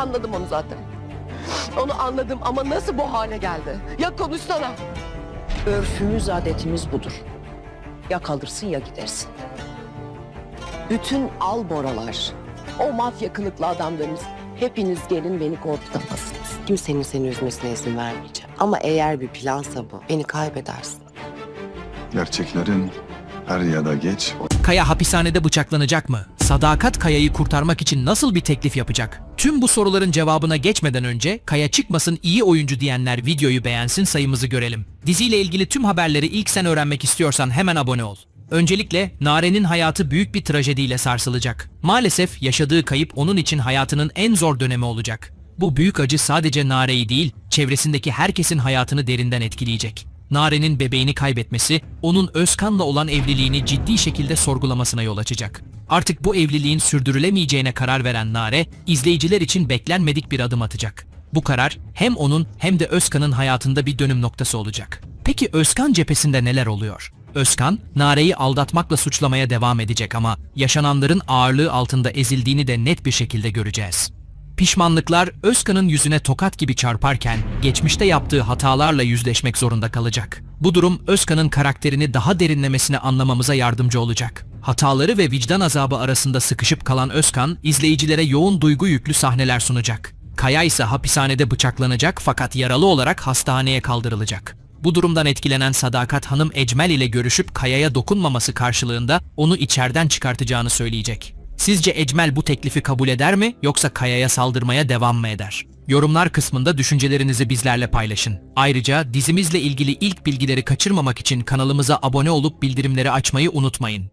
Anladım onu zaten. Onu anladım ama nasıl bu hale geldi? Ya konuşsana. Örfümüz, adetimiz budur. Ya kalırsın ya gidersin. Bütün alboralar, o mafya kılıklı adamlarımız hepiniz gelin beni korkutamazsınız. Kimsenin seni üzmesine izin vermeyeceğim. Ama eğer bir plansa bu, beni kaybedersin. Gerçeklerin er ya da geç Kaya hapishanede bıçaklanacak mı? Sadakat Kaya'yı kurtarmak için nasıl bir teklif yapacak? Tüm bu soruların cevabına geçmeden önce Kaya çıkmasın iyi oyuncu diyenler videoyu beğensin sayımızı görelim. Diziyle ilgili tüm haberleri ilk sen öğrenmek istiyorsan hemen abone ol. Öncelikle Nare'nin hayatı büyük bir trajediyle sarsılacak. Maalesef yaşadığı kayıp onun için hayatının en zor dönemi olacak. Bu büyük acı sadece Nare'yi değil, çevresindeki herkesin hayatını derinden etkileyecek. Nare'nin bebeğini kaybetmesi, onun Özkan'la olan evliliğini ciddi şekilde sorgulamasına yol açacak. Artık bu evliliğin sürdürülemeyeceğine karar veren Nare, izleyiciler için beklenmedik bir adım atacak. Bu karar hem onun hem de Özkan'ın hayatında bir dönüm noktası olacak. Peki Özkan cephesinde neler oluyor? Özkan, Nare'yi aldatmakla suçlamaya devam edecek ama yaşananların ağırlığı altında ezildiğini de net bir şekilde göreceğiz. Pişmanlıklar Özkan'ın yüzüne tokat gibi çarparken geçmişte yaptığı hatalarla yüzleşmek zorunda kalacak. Bu durum Özkan'ın karakterini daha derinlemesine anlamamıza yardımcı olacak. Hataları ve vicdan azabı arasında sıkışıp kalan Özkan, izleyicilere yoğun duygu yüklü sahneler sunacak. Kaya ise hapishanede bıçaklanacak fakat yaralı olarak hastaneye kaldırılacak. Bu durumdan etkilenen Sadakat Hanım Ecmel ile görüşüp Kaya'ya dokunmaması karşılığında onu içeriden çıkartacağını söyleyecek. Sizce Ecmel bu teklifi kabul eder mi yoksa Kaya'ya saldırmaya devam mı eder? Yorumlar kısmında düşüncelerinizi bizlerle paylaşın. Ayrıca dizimizle ilgili ilk bilgileri kaçırmamak için kanalımıza abone olup bildirimleri açmayı unutmayın.